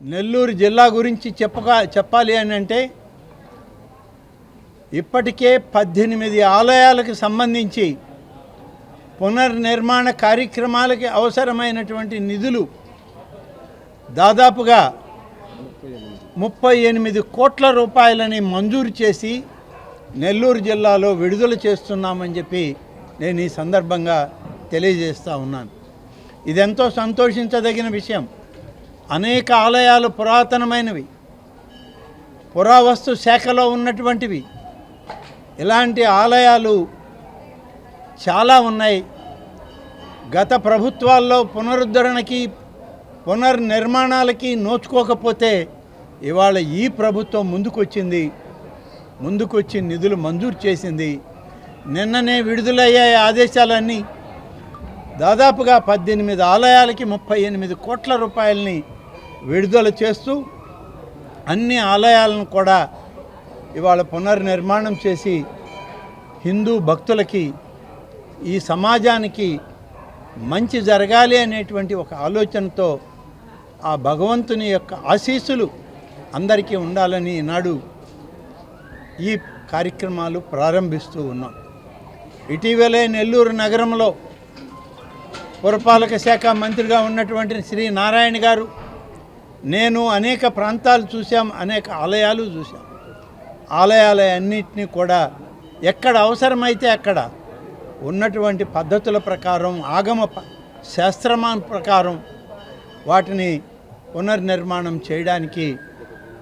నెల్లూరు జిల్లా గురించి చెప్పగా చెప్పాలి అని అంటే ఇప్పటికే పద్దెనిమిది ఆలయాలకు సంబంధించి పునర్నిర్మాణ కార్యక్రమాలకి అవసరమైనటువంటి నిధులు దాదాపుగా ముప్పై ఎనిమిది కోట్ల రూపాయలని మంజూరు చేసి నెల్లూరు జిల్లాలో విడుదల చేస్తున్నామని చెప్పి నేను ఈ సందర్భంగా తెలియజేస్తూ ఉన్నాను. ఇదెంతో సంతోషించదగిన విషయం. అనేక ఆలయాలు పురాతనమైనవి. పురావస్తు శాఖలో ఉన్నటువంటివి. ఇలాంటి ఆలయాలు చాలా ఉన్నాయి. గత ప్రభుత్వాల్లో పునరుద్ధరణకి పునర్నిర్మాణాలకి నోచుకోకపోతే ఇవాళ ఈ ప్రభుత్వం ముందుకొచ్చింది. ముందుకొచ్చి నిధులు మంజూరు చేసింది. నిన్ననే విడుదలయ్యాయి ఆదేశాలన్నీ. దాదాపుగా పద్దెనిమిది ఆలయాలకి ముప్పై ఎనిమిది కోట్ల రూపాయలని విడుదల చేస్తూ అన్ని ఆలయాలను కూడా ఇవాళ పునర్నిర్మాణం చేసి హిందూ భక్తులకి ఈ సమాజానికి మంచి జరగాలి అనేటువంటి ఒక ఆలోచనతో ఆ భగవంతుని యొక్క ఆశీస్సులు అందరికీ ఉండాలని ఈనాడు ఈ కార్యక్రమాలు ప్రారంభిస్తూ ఉన్నాం. ఇటీవలే నెల్లూరు నగరంలో పురపాలక శాఖ మంత్రిగా ఉన్నటువంటి శ్రీ నారాయణ గారు నేను అనేక ప్రాంతాలు చూసాం అనేక ఆలయాలు చూసాం ఆలయాల అన్నింటినీ కూడా ఎక్కడ అవసరమైతే అక్కడ ఉన్నటువంటి పద్ధతుల ప్రకారం ఆగమ శాస్త్రమాన్ ప్రకారం వాటిని పునర్నిర్మాణం చేయడానికి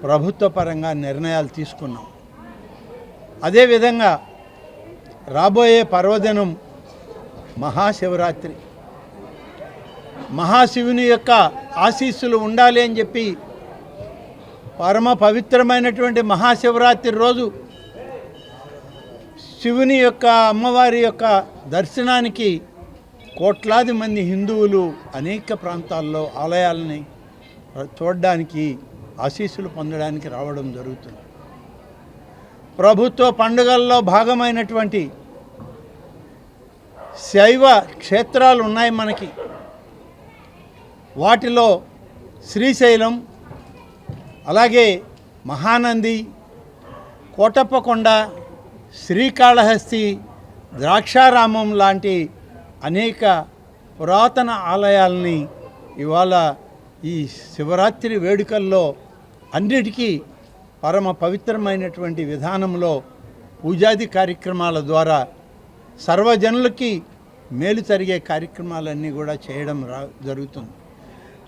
ప్రభుత్వ పరంగా నిర్ణయాలు తీసుకున్నాం. అదేవిధంగా రాబోయే పర్వదినం మహాశివరాత్రి. మహాశివుని యొక్క ఆశీస్సులు ఉండాలి అని చెప్పి పరమ పవిత్రమైనటువంటి మహాశివరాత్రి రోజు శివుని యొక్క అమ్మవారి యొక్క దర్శనానికి కోట్లాది మంది హిందువులు అనేక ప్రాంతాల్లో ఆలయాలని చూడడానికి ఆశీస్సులు పొందడానికి రావడం జరుగుతుంది. ప్రభుత్వ పండుగల్లో భాగమైనటువంటి శైవ క్షేత్రాలు ఉన్నాయి మనకి. వాటిలో శ్రీశైలం అలాగే మహానంది కోటప్పకొండ శ్రీకాళహస్తి ద్రాక్షారామం లాంటి అనేక పురాతన ఆలయాల్ని ఇవాళ ఈ శివరాత్రి వేడుకల్లో అన్నిటికీ పరమ పవిత్రమైనటువంటి విధానంలో పూజాది కార్యక్రమాల ద్వారా సర్వజనులకి మేలు జరిగే కార్యక్రమాలన్నీ కూడా చేయడం రా జరుగుతుంది.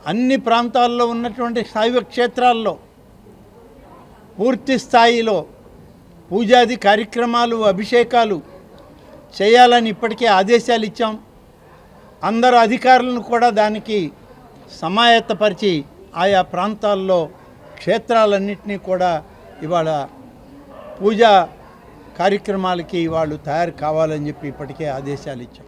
అన్ని ప్రాంతాల్లో ఉన్నటువంటి శైవ క్షేత్రాల్లో పూర్తి స్థాయిలో పూజాది కార్యక్రమాలు అభిషేకాలు చేయాలని ఇప్పటికే ఆదేశాలు ఇచ్చాం. అందరు అధికారులను కూడా దానికి సమాయత్తపరిచి ఆయా ప్రాంతాల్లో క్షేత్రాలన్నింటినీ కూడా ఇవాళ పూజా కార్యక్రమాలకి వాళ్ళు తయారు కావాలని చెప్పి ఇప్పటికే ఆదేశాలు ఇచ్చాం.